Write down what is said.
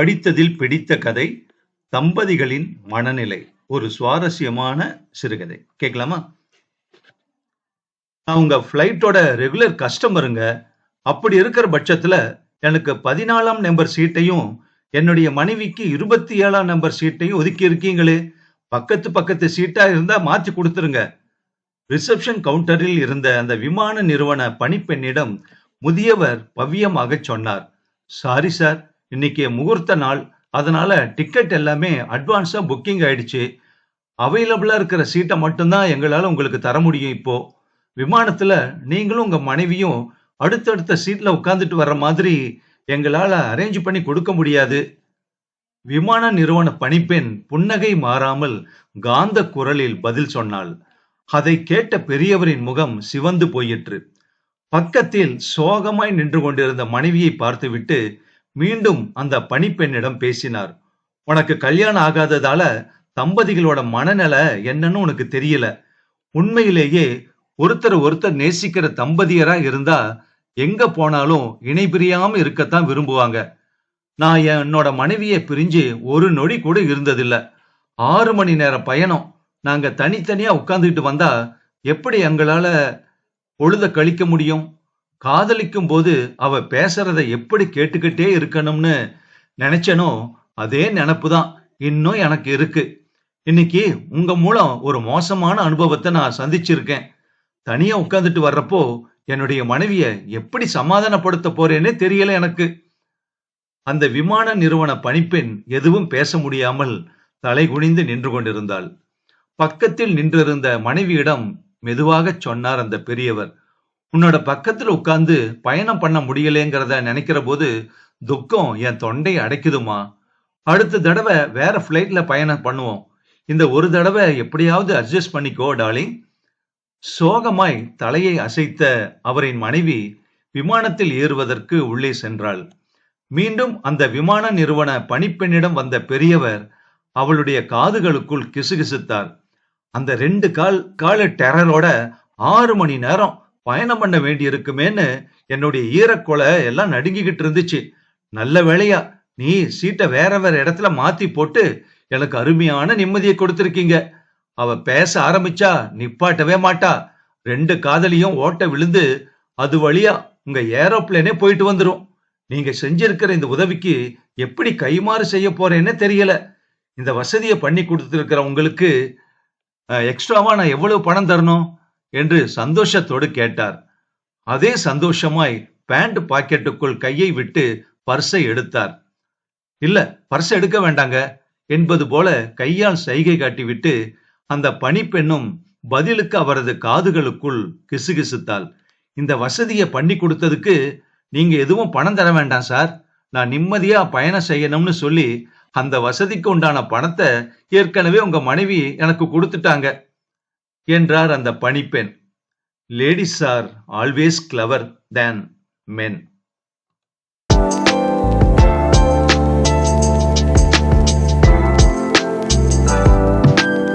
படித்ததில் பிடித்த கதை தம்பதிகளின் மனநிலை. ஒரு சுவாரஸ்யமான சிறுகதை. கேட்கலாமா? நான் உங்க ஃப்ளைட்டோட ரெகுலர் கஸ்டமருங்க அப்படி இருக்கிற பட்சத்துல எனக்கு பதினாலாம் நம்பர் சீட்டையும் என்னுடைய மனைவிக்கு இருபத்தி ஏழாம் நம்பர் சீட்டையும் ஒதுக்கி இருக்கீங்களே. பக்கத்து பக்கத்து சீட்டா இருந்தா மாத்தி கொடுத்துருங்க. ரிசப்ஷன் கவுண்டரில் இருந்த அந்த விமான நிறுவன பணிப்பெண்ணிடம் முதியவர் பவ்யமாக சொன்னார். சாரி சார் இன்னைக்கு முகூர்த்த நாள். அதனால டிக்கெட் எல்லாமே அட்வான்ஸா புக்கிங் ஆயிடுச்சு. அவைலபிளா இருக்கிற சீட்டை மட்டும்தான் எங்களால உங்களுக்கு தர முடியும் இப்போ. விமானத்துல நீங்களும் உங்க மனைவியும் அடுத்தடுத்த சீட்ல உட்காந்துட்டு வர்ற மாதிரி எங்களால அரேஞ்ச் பண்ணி கொடுக்க முடியாது. விமான நிறுவன பணிப்பெண் புன்னகை மாறாமல் காந்த குரலில் பதில் சொன்னாள். அதை கேட்ட பெரியவரின் முகம் சிவந்து போயிற்று. பக்கத்தில் சோகமாய் நின்று கொண்டிருந்த மனைவியை பார்த்துவிட்டு மீண்டும் அந்த பணிப்பெண்ணிடம் பேசினார். உனக்கு கல்யாணம் ஆகாததால தம்பதிகளோட மனநிலை என்னன்னு உனக்கு தெரியல. உண்மையிலேயே ஒருத்தர் ஒருத்தர் நேசிக்கிற தம்பதியரா இருந்தா எங்க போனாலும் இணை பிரியாம இருக்கத்தான் விரும்புவாங்க. நான் என்னோட மனைவியை பிரிஞ்சு ஒரு நொடி கூட இருந்ததில்ல. ஆறு மணி நேர பயணம். நாங்க தனித்தனியா உட்கார்ந்துட்டு வந்தா எப்படி எங்களால பொழுத கழிக்க முடியும்? காதலிக்கும் போது அவ பேசுறத எப்படி கேட்டுக்கிட்டே இருக்கணும்னு நினைச்சனோ அதே நினப்பு தான் இன்னும் எனக்கு இருக்கு. இன்னைக்கு உங்க மூலம் ஒரு மோசமான அனுபவத்தை நான் சந்திச்சிருக்கேன். தனியா உட்காந்துட்டு வர்றப்போ என்னுடைய மனைவிய எப்படி சமாதானப்படுத்த போறேன்னே தெரியல எனக்கு. அந்த விமான நிறுவன பணிப்பெண் எதுவும் பேச முடியாமல் தலை குனிந்து நின்று கொண்டிருந்தாள். பக்கத்தில் நின்றிருந்த மனைவியிடம் மெதுவாக சொன்னார் அந்த பெரியவர். உன்னோட பக்கத்துல உட்கார்ந்து பயணம் பண்ண முடியலேங்கிறத நினைக்கிற போது துக்கம் என் தொண்டை அடைக்குதுமா? அடுத்த தடவை வேற ஃப்ளைட்ல பயணம் பண்ணுவோம். இந்த ஒரு தடவை எப்படியாவது அட்ஜஸ்ட் பண்ணிக்கோ டாலிங் சோகமாய் தலையை அசைத்த அவரின் மனைவி விமானத்தில் ஏறுவதற்கு உள்ளே சென்றாள். மீண்டும் அந்த விமான நிறுவன பணிப்பெண்ணிடம் வந்த பெரியவர் அவளுடைய காதுகளுக்குள் கிசுகிசுத்தார். அந்த ரெண்டு கால் கால டெரரோட ஆறு மணி நேரம் பயணம் பண்ண வேண்டி இருக்குமேன்னு என்னுடைய ஈரக்கொலை எல்லாம் நடுங்கிக்கிட்டு இருந்துச்சு. நல்ல வேலையா நீ சீட்டை வேற வேற இடத்துல மாத்தி போட்டு எனக்கு அருமையான நிம்மதியை கொடுத்துருக்கீங்க. அவ பேச ஆரம்பிச்சா நிப்பாட்டவே மாட்டா. ரெண்டு காதலியும் ஓட்ட விழுந்து அது வழியா உங்க ஏரோப்ளேனே போயிட்டு வந்துடும் நீங்க செஞ்சிருக்கிற இந்த உதவிக்கு எப்படி கைமாறு செய்ய போறேன்னு தெரியல. இந்த வசதியை பண்ணி கொடுத்துருக்கிற உங்களுக்கு எக்ஸ்ட்ராவா நான் எவ்வளவு பணம் தரணும்? என்று சந்தோஷத்தோடு கேட்டார். அதே சந்தோஷமாய் பேண்ட் பாக்கெட்டுக்குள் கையை விட்டு பர்ஸை எடுத்தார். இல்ல பர்ஸ் எடுக்க வேண்டாங்க என்பது போல கையால் சைகை காட்டிவிட்டு அந்த பணிப்பெண்ணும் பதிலுக்கு அவரது காதுகளுக்குள் கிசுகிசுத்தாள். இந்த வசதியை பண்ணி கொடுத்ததுக்கு நீங்க எதுவும் பணம் தர வேண்டாம் சார். நான் நிம்மதியா பயணம் செய்யணும்னு சொல்லி அந்த வசதிக்கு உண்டான பணத்தை ஏற்கனவே உங்க மனைவி எனக்கு கொடுத்துட்டாங்க. என்றார் அந்த பணிப்பெண். Ladies are always clever than men.